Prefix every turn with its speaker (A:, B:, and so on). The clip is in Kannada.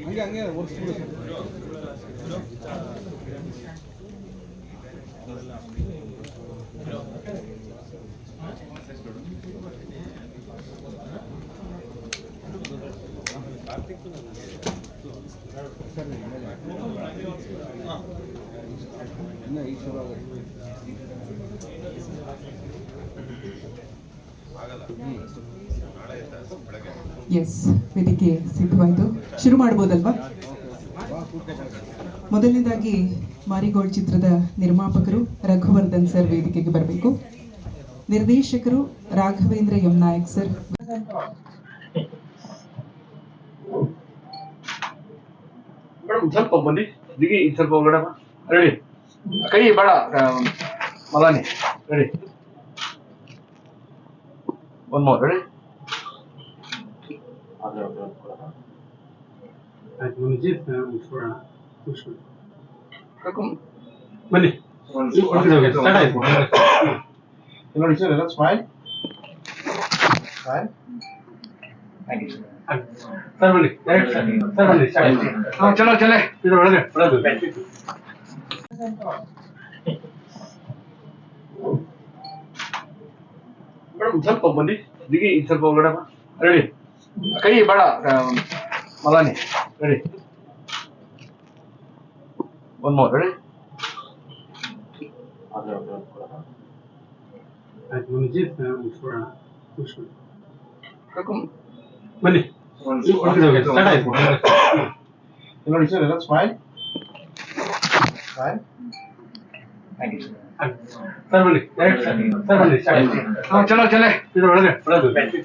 A: அங்கே அங்கே ஒரு என்ன ஈஸ்வரா
B: ಎಸ್ ವೇದಿಕೆ ಸಿದ್ಧವಾಯಿತು. ಶುರು ಮಾಡ್ಬೋದಲ್ವಾ? ಮೊದಲನೇದಾಗಿ ಮಾರಿಗೋಲ್ಡ್ ಚಿತ್ರದ ನಿರ್ಮಾಪಕರು ರಘುವರ್ಧನ್ ಸರ್ ವೇದಿಕೆಗೆ ಬರಬೇಕು. ನಿರ್ದೇಶಕರು ರಾಘವೇಂದ್ರ ಎಂ ನಾಯಕ್ ಸರ್.
C: ಸ್ವಲ್ಪ ಬನ್ನಿ. ಕೈ ಬೇಡ ಸ್ವಲ್ಪ ಹೊರಗಡೆ ಬಾ ರೆಡಿ ಕೈ ಬೇಡ ಆ, Malani ready one more ready ಬನ್ನಿ ನೋಡಿ ಸರ್ ಎಲ್ಲ ಸ್ಮೈಲ್ ಸ್ಮೈಲ್ ಸರ್ ಬನ್ನಿ ಡೈರೆಕ್ಟ್ ಸರ್ ಸರ್ ಬನ್ನಿ ಹಾಂ ಚಲೋ ಚಲೋ ಇದು ಒಳಗೆ ಒಳಗೆ ಮೇಡಮ್ ಸ್ವಲ್ಪ ಬನ್ನಿ ದಿಗಿ ಇದ್ ಸ್ವಲ್ಪ ಹೊರಗಡೆ ಬಾ ರೆಡಿ ಕೈ ಬೇಡ ಆ, Malani ready one more ready ಬನ್ನಿ ನೋಡಿ ಸರ್ ಎಲ್ಲ ಸ್ಮೈಲ್ smile sir ಬನ್ನಿ. ಡೈರೆಕ್ಟ್ ಸರ್ ಸರ್ ಬನ್ನಿ. ಚಲೋ ಚಲೋ. ಇದು ಒಳಗೆ ಒಳಗೆ.